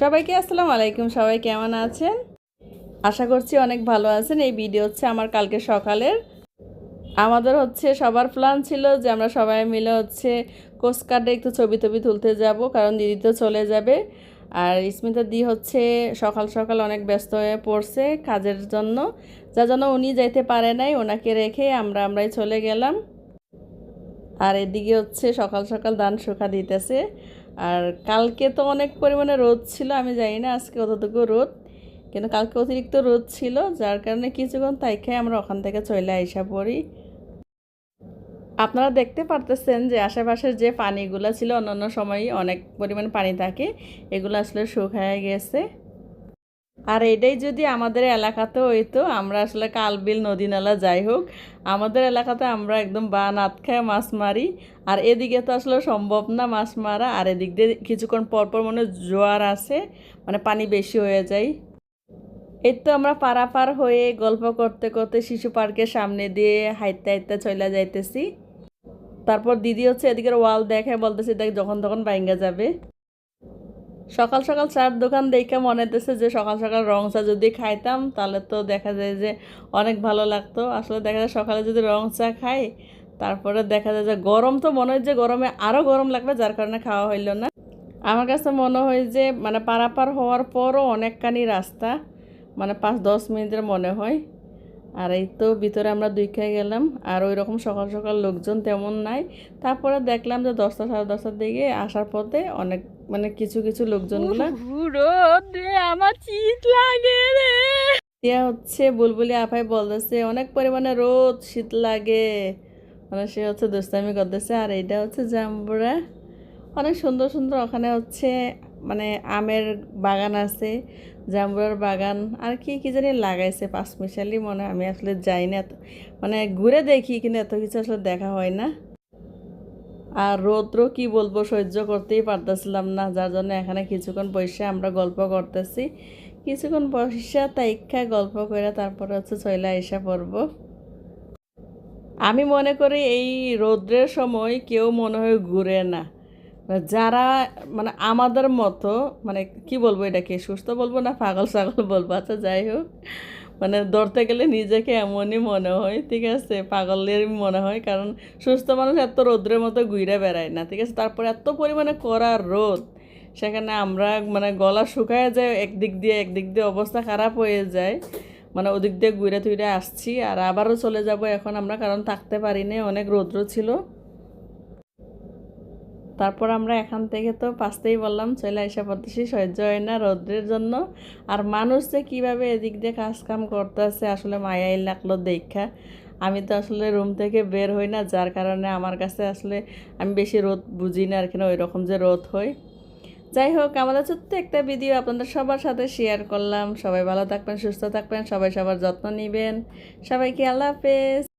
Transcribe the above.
সবাইকে আসসালামু আলাইকুম, সবাই কেমন আছেন? আশা করছি অনেক ভালো আছেন। এই ভিডিও হচ্ছে আমার কালকে সকালের। আমাদের হচ্ছে সবার প্ল্যান ছিল যে আমরা সবাই মিলে হচ্ছে কোস্টকার্ডে একটু ছবি টবি তুলতে যাব, কারণ দিদি তো চলে যাবে। আর স্মিতা দি হচ্ছে সকাল সকাল অনেক ব্যস্ত হয়ে পড়ছে কাজের জন্য যার জন্য উনি যাইতে পারে নাই, ওনাকে রেখে আমরা আমরাই চলে গেলাম। আর এদিকে হচ্ছে সকাল সকাল দান শুকা দিতেছে। আর কালকে তো অনেক পরিমাণে রোদ ছিল, আমি জানি না আজকে কতটুকু রোদ, কিন্তু কালকে অতিরিক্ত রোদ ছিল, যার কারণে কিছুক্ষণ তাই খাই আমরা ওখান থেকে চলে আইসা পড়ি। আপনারা দেখতে পারতেছেন যে আশেপাশের যে পানিগুলো ছিল অন্যান্য সময় অনেক পরিমাণ পানি থাকে, এগুলো আসলে শুকায় গেছে। আর এটাই যদি আমাদের এলাকাতে হইতো, আমরা আসলে কালবিল নদী নালা যাই হোক, আমাদের এলাকাতে আমরা একদম বা নাত খায় মাছ মারি। আর এদিকে তো আসলে সম্ভব না মাছ মারা, আর এদিক দিয়ে কিছুক্ষণ পরপর মনে জোয়ার আসে মানে পানি বেশি হয়ে যায়। এই তো আমরা পারাপার হয়ে গল্প করতে করতে শিশু পার্কের সামনে দিয়ে হাইতে হাইতে চলে যাইতেছি। তারপর দিদি হচ্ছে এদিকের ওয়াল দেখে বলতেছে, দেখ, যখন তখন বাইঙ্গা যাবে। সকাল সকাল চার দোকান দেখে মনে হতেছে যে সকাল সকাল রং চা যদি খাইতাম, তাহলে তো দেখা যায় যে অনেক ভালো লাগতো। আসলে দেখা যায় সকালে যদি রং চা খাই, তারপরে দেখা যায় যে গরম তো মনে হয় যে গরমে আরও গরম লাগবে, যার কারণে খাওয়া হইল না। আমার কাছে মনে হয় যে মানে পারাপার হওয়ার পরও অনেকখানি রাস্তা মানে পাঁচ দশ মিনিটের মনে হয়। আর এই তো ভিতরে আমরা দুই খেয়ে গেলাম আর ওই রকম সকাল সকাল লোকজন তেমন নাই। তারপরে দেখলাম যে দশটা সাড়ে দশটার দিকে আসার পথে অনেক মানে কিছু কিছু লোকজনগুলো আমার শীত লাগে রে। দিয়া হচ্ছে বুলবুলি আপাই বলতেছে অনেক পরিমাণে রোদ শীত লাগে। মানে সে হচ্ছে দুষ্টামি করতেছে আর এইটা হচ্ছে জাম্বুরা অনেক সুন্দর সুন্দর ওখানে হচ্ছে মানে আমের বাগান আছে জাম্বুরার বাগান, আর কি কি জানি লাগাইছে পাঁচমিশালি, মনে আমি আসলে যাই না এত মানে ঘুরে দেখি, কিন্তু এত কিছু আসলে দেখা হয় না। আর রৌদ্র কি বলব, সহ্য করতেই পারতেছিলাম না, যার জন্য এখানে কিছুক্ষণ বসে আমরা গল্প করতেছি। কিছুক্ষণ বসে তাইক্ষা গল্প করে তারপরে হচ্ছে চলে এসে পড়ব। আমি মনে করি এই রৌদ্রের সময় কেউ মনে হয় ঘুরে না। যারা মানে আমাদের মতো মানে কি বলব এটাকে, সুস্থ বলব না, পাগল ছাগল বলব আচ্ছা যাই হোক। মানে ধরতে গেলে নিজেকে এমনই মনে হয়, ঠিক আছে? পাগলের মনে হয়, কারণ সুস্থ মানুষ এত রোদ্রের মতো ঘুরে বেড়ায় না, ঠিক আছে? তারপরে এত পরিমাণে করা রোদ, সেখানে আমরা মানে গলা শুকায় যায়, একদিক দিয়ে একদিক দিয়ে অবস্থা খারাপ হয়ে যায়। মানে ওদিক দিয়ে ঘুরে টুইরে আসছি, আর আবারও চলে যাব এখন আমরা, কারণ থাকতে পারি না অনেক রৌদ্র ছিল। তারপর আমরা এখান থেকে তো পাঁচতেই বললাম, চলে এসে পড়তেছি সহ্য হয় না রৌদ্রের জন্য। আর মানুষ যে কীভাবে এদিক দিয়ে কাজ কাম করতেছে, আসলে মায়াই লাগল দেখা। আমি তো আসলে রুম থেকে বের হই না, যার কারণে আমার কাছে আসলে আমি বেশি রোদ বুঝি না, আর কিনা ওই রকম যে রোদ হয়। যাই হোক, আমাদের ছোট্ট একটা ভিডিও আপনাদের সবার সাথে শেয়ার করলাম। সবাই ভালো থাকবেন, সুস্থ থাকবেন, সবাই সবার যত্ন নেবেন। সবাইকে আল্লাহ হাফেজ।